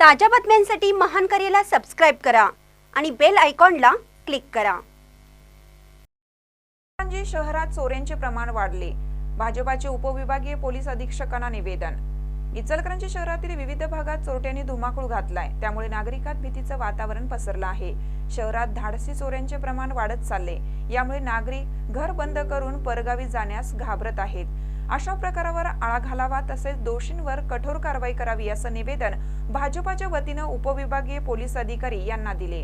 ताज्या बातम्यांसाठी महान करेला सबस्क्राईब करा आणि बेल आयकॉनला क्लिक करा. शहरात चोऱ्यांचे प्रमाण वाढले. भाजपाचे उपविभागीय पोलीस अधीक्षकांना निवेदन. इचलकरंजी शहरातील विविध भागात चोरट्यांनी धुमाकूळ घातलाय. त्यामुळे नागरिकात भीतीचं वातावरण पसरलं आहे. शहरात धाडसी चोऱ्यांचे प्रमाण वाढत चालले. यामुळे नागरिक घर बंद करून परगावी जाण्यास घाबरत आहेत. अशा प्रकारावर आळा घालावा तसेच दोषींवर कठोर कारवाई करावी असं निवेदन भाजपाच्या वतीनं उपविभागीय पोलीस अधिकारी यांना दिले.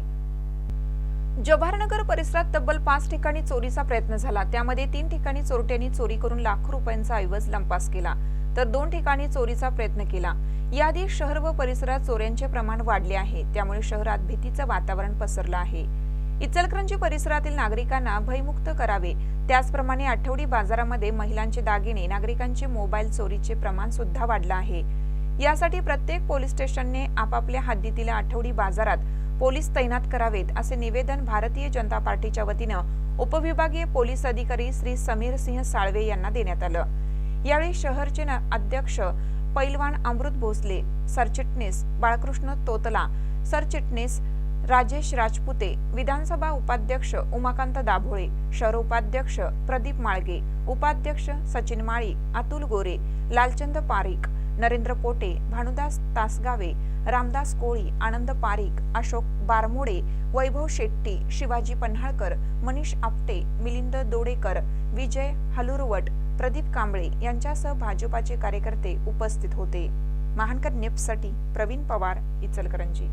जवाहरनगर परिसरात तब्बल पाच ठिकाणी चोरीचा प्रयत्न झाला. त्यामध्ये तीन ठिकाणी चोरट्यांनी चोरी करून लाखो रुपयांचा ऐवज लंपास केला. तर दोन ठिकाणी चोरीचा प्रयत्न केला. याआधी शहर व परिसरात चोऱ्यांचे प्रमाण वाढले आहे. त्यामुळे शहरात भीतीचं वातावरण पसरलं आहे. इचलकरंजी परिसरातील नागरिकांना भयमुक्त करावे. त्याचप्रमाणे आठवडी बाजारामध्ये महिलांचे दागिने नागरिकांचे मोबाईल चोरीचे प्रमाण सुद्धा वाढलं आहे. यासाठी प्रत्येक पोलीस स्टेशनने आपापल्या हद्दीतील आठवडी बाजारात पोलीस तैनात करावेत असे निवेदन भारतीय जनता पार्टीच्या वतीनं उपविभागीय पोलीस अधिकारी श्री समीर सिंह साळवे यांना देण्यात आलं. यावेळी शहरचे न- अध्यक्ष पैलवान अमृत भोसले सरचिटणीस बाळकृष्ण तोतला सरचिटणीस राजेश राजपुते विधानसभा उपाध्यक्ष उमाकांत दाभोळे शहर उपाध्यक्ष प्रदीप माळगे उपाध्यक्ष सचिन माळी अतुल गोरे लालचंद पारिक नरेंद्र पोटे भानुदास तासगावे रामदास कोळी आनंद पारिक अशोक बारमोडे वैभव शेट्टी शिवाजी पन्हाळकर मनीष आपटे मिलिंद दोडेकर विजय हलुरवट प्रदीप कांबळे यांच्यासह भाजपाचे कार्यकर्ते उपस्थित होते. महानकर नेपसाठी प्रवीण पवार इचलकरंजी.